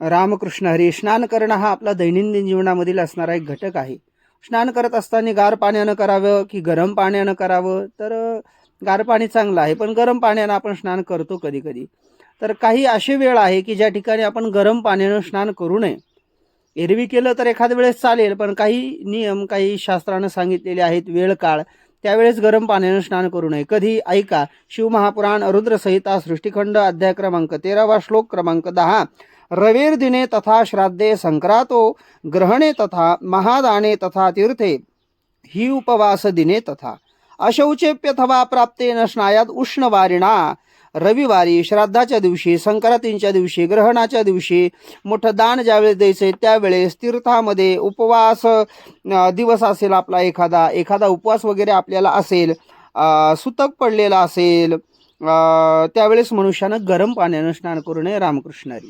रामकृष्ण हरी स्नान करणं हा आपला दैनंदिन जीवनामधील असणारा एक घटक आहे. स्नान करत असताना गार पाण्यानं करावं की गरम पाण्यानं करावं? तर गार पाणी चांगलं आहे पण गरम पाण्यानं आपण स्नान करतो कधी कधी तर काही अशी वेळ आहे की ज्या ठिकाणी आपण गरम पाण्यानं स्नान करू नये. एरवी केलं तर एखाद्या वेळेस चालेल पण काही नियम काही शास्त्रानं सांगितलेले आहेत वेळ काळ. त्यावेळेस गरम पाण्याने स्नान करू नये. कधी? ऐका. शिवमहापुराण रुद्रसहिता सृष्टिखंड अध्याय क्रमांक तेरावा श्लोक क्रमांक दहा. रवेर दिने तथा श्राद्धे संक्रातो ग्रहणे तथा महादाने तथा तीर्थे ही उपवास दिने तथा. अशौचेप्यथवा प्राप्ते न स्नायात उष्णवारिणा। रविवारी श्राद्धाच्या दिवशी संक्रांतीच्या दिवशी ग्रहणाच्या दिवशी मोठं दान ज्यावेळेस द्यायचं त्यावेळेस तीर्थामध्ये उपवास दिवस असेल आपला एखादा एखादा उपवास वगैरे आपल्याला असेल सुतक पडलेला असेल त्यावेळेस मनुष्यानं गरम पाण्यानं स्नान करू नये रामकृष्णारी